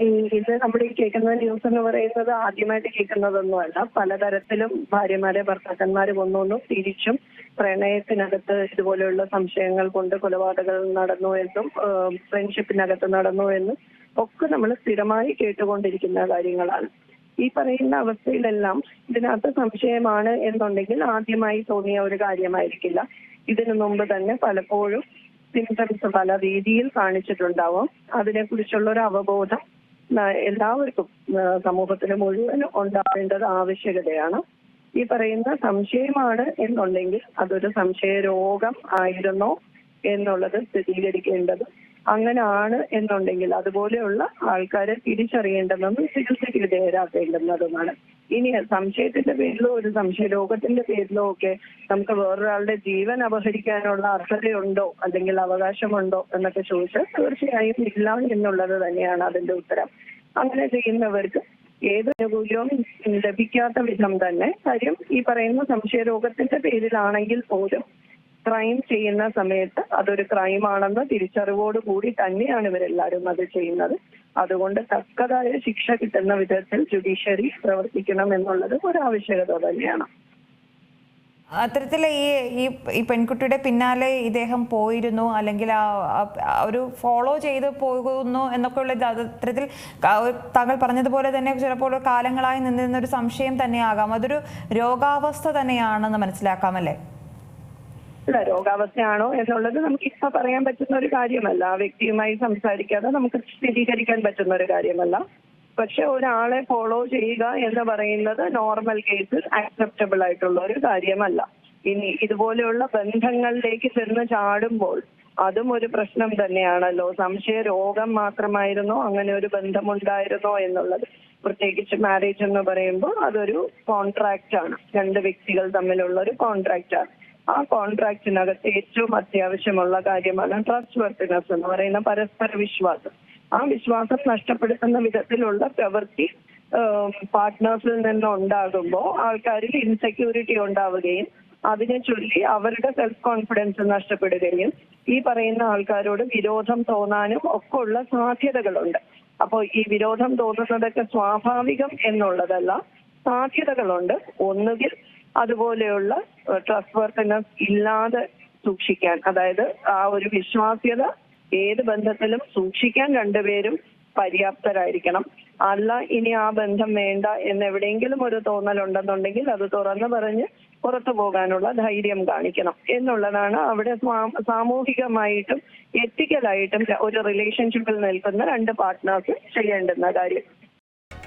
ഇത് നമ്മൾ ഈ കേൾക്കുന്ന ന്യൂസ് എന്ന് പറയുന്നത് ആദ്യമായിട്ട് കേൾക്കുന്നതൊന്നുമല്ല. പലതരത്തിലും ഭാര്യമാരെ ഭർത്താക്കന്മാരെ കൊന്നൊന്നും തിരിച്ചും പ്രണയത്തിനകത്ത് ഇതുപോലെയുള്ള സംശയങ്ങൾ കൊണ്ട് കൊലപാതകങ്ങൾ നടന്നു എന്നും ഫ്രണ്ട്ഷിപ്പിനകത്ത് നടന്നു എന്നും ഒക്കെ നമ്മൾ സ്ഥിരമായി കേട്ടുകൊണ്ടിരിക്കുന്ന കാര്യങ്ങളാണ്. ഈ പറയുന്ന അവസ്ഥയിലെല്ലാം ഇതിനകത്ത് സംശയമാണ് എന്നുണ്ടെങ്കിൽ ആദ്യമായി തോന്നിയ ഒരു കാര്യമായിരിക്കില്ല. ഇതിനു മുമ്പ് തന്നെ പലപ്പോഴും സിംറ്റംസ് പല രീതിയിൽ കാണിച്ചിട്ടുണ്ടാവും. അതിനെക്കുറിച്ചുള്ള ഒരു അവബോധം എല്ലാവർക്കും സമൂഹത്തിന് മുഴുവൻ ഉണ്ടാവേണ്ടത് ആവശ്യകതയാണ്. ഈ പറയുന്ന സംശയമാണ് എന്നുണ്ടെങ്കിൽ അതൊരു സംശയ രോഗം ആയിരുന്നോ എന്നുള്ളത് സ്ഥിരീകരിക്കേണ്ടത് അങ്ങനെയാണ് എന്നുണ്ടെങ്കിൽ അതുപോലെയുള്ള ആൾക്കാരെ തിരിച്ചറിയേണ്ടതെന്നും ചികിത്സയ്ക്ക് വിധേയരാക്കേണ്ടുന്നതുമാണ് ഇനി സംശയത്തിന്റെ പേരിലോ ഒരു സംശയ രോഗത്തിന്റെ പേരിലോ ഒക്കെ നമുക്ക് വേറൊരാളുടെ ജീവൻ അപഹരിക്കാനുള്ള അർഹതയുണ്ടോ? അല്ലെങ്കിൽ അവകാശമുണ്ടോ? എന്നൊക്കെ ചോദിച്ചാൽ തീർച്ചയായും ഇല്ല എന്നുള്ളത് തന്നെയാണ് അതിന്റെ ഉത്തരം. അങ്ങനെ ചെയ്യുന്നവർക്ക് ഏത് ആനുകൂല്യവും ലഭിക്കാത്ത വിധം തന്നെ കാര്യം ഈ പറയുന്ന സംശയ രോഗത്തിന്റെ പേരിലാണെങ്കിൽ പോലും ക്രൈം ചെയ്യുന്ന സമയത്ത് അതൊരു ക്രൈം ആണെന്ന് തിരിച്ചറിവോട് കൂടി തന്നെയാണ് ഇവരെല്ലാവരും അത് ചെയ്യുന്നത്. അതുകൊണ്ട് തക്കതായ ശിക്ഷ കിട്ടുന്ന വിധത്തിൽ ജുഡീഷ്യറി പ്രവർത്തിക്കണം എന്നുള്ളത് ഒരു ആവശ്യകത തന്നെയാണ്. അത്തരത്തിൽ ഈ ഈ പെൺകുട്ടിയുടെ പിന്നാലെ ഇദ്ദേഹം പോയിരുന്നു അല്ലെങ്കിൽ ആ ഒരു ഫോളോ ചെയ്ത് പോകുന്നു എന്നൊക്കെയുള്ള ഉള്ളത് അത്തരത്തിൽ താങ്കൾ പറഞ്ഞതുപോലെ തന്നെ ചിലപ്പോൾ കാലങ്ങളായി നിന്നിരുന്ന ഒരു സംശയം തന്നെയാകാം. അതൊരു രോഗാവസ്ഥ തന്നെയാണെന്ന് മനസ്സിലാക്കാം അല്ല? രോഗാവസ്ഥയാണോ എന്നുള്ളത് നമുക്ക് ഇപ്പൊ പറയാൻ പറ്റുന്ന ഒരു കാര്യമല്ല. ആ വ്യക്തിയുമായി സംസാരിക്കാതെ നമുക്ക് സ്ഥിരീകരിക്കാൻ പറ്റുന്ന ഒരു കാര്യമല്ല. പക്ഷെ ഒരാളെ ഫോളോ ചെയ്യുക എന്ന് പറയുന്നത് നോർമൽ കേസിൽ ആക്സെപ്റ്റബിൾ ആയിട്ടുള്ള ഒരു കാര്യമല്ല. ഇനി ഇതുപോലെയുള്ള ബന്ധങ്ങളിലേക്ക് ചെന്ന് ചാടുമ്പോൾ അതും ഒരു പ്രശ്നം തന്നെയാണല്ലോ. സംശയ രോഗം മാത്രമായിരുന്നോ അങ്ങനെ ഒരു ബന്ധമുണ്ടായിരുന്നോ എന്നുള്ളത്. പ്രത്യേകിച്ച് മാരേജ് എന്ന് പറയുമ്പോൾ അതൊരു കോൺട്രാക്റ്റ് ആണ്. രണ്ട് വ്യക്തികൾ തമ്മിലുള്ള ഒരു കോൺട്രാക്റ്റ് ആണ്. ആ കോൺട്രാക്റ്റിനകത്ത് ഏറ്റവും അത്യാവശ്യമുള്ള കാര്യമാണ് ട്രസ്റ്റ് വർത്തിനെസ് എന്ന് പറയുന്ന പരസ്പര വിശ്വാസം. ആ വിശ്വാസം നഷ്ടപ്പെടുത്തുന്ന വിധത്തിലുള്ള പ്രവൃത്തി പാർട്ട്നേഴ്സിൽ നിന്ന് ഉണ്ടാകുമ്പോൾ ആൾക്കാരിൽ ഇൻസെക്യൂരിറ്റി ഉണ്ടാവുകയും അതിനെ ചൊല്ലി അവരുടെ സെൽഫ് കോൺഫിഡൻസ് നഷ്ടപ്പെടുകയും ഈ പറയുന്ന ആൾക്കാരോട് വിരോധം തോന്നാനും ഒക്കെ ഉള്ള സാധ്യതകളുണ്ട്. അപ്പോൾ ഈ വിരോധം തോന്നുന്നതൊക്കെ സ്വാഭാവികം എന്നുള്ളതല്ല സാധ്യതകളുണ്ട്. ഒന്നുകിൽ അതുപോലെയുള്ള ട്രസ്റ്റ് വർത്തിനെസ് ഇല്ലാതെ സൂക്ഷിക്കാൻ അതായത് ആ ഒരു വിശ്വാസ്യത ഏത് ബന്ധത്തിലും സൂക്ഷിക്കാൻ രണ്ടുപേരും പര്യാപ്തരായിരിക്കണം. അല്ല ഇനി ആ ബന്ധം വേണ്ട എന്ന് എവിടെയെങ്കിലും ഒരു തോന്നൽ ഉണ്ടെന്നുണ്ടെങ്കിൽ അത് തുറന്നു പറഞ്ഞ് പുറത്തു പോകാനുള്ള ധൈര്യം കാണിക്കണം. എന്നുള്ളതാണ് അവിടെ സാമൂഹികമായിട്ടും എത്തിക്കലായിട്ടും ഒരു റിലേഷൻഷിപ്പിൽ നിൽക്കുന്ന രണ്ട് പാർട്ട്നേഴ്സ് ചെയ്യേണ്ടുന്ന കാര്യം.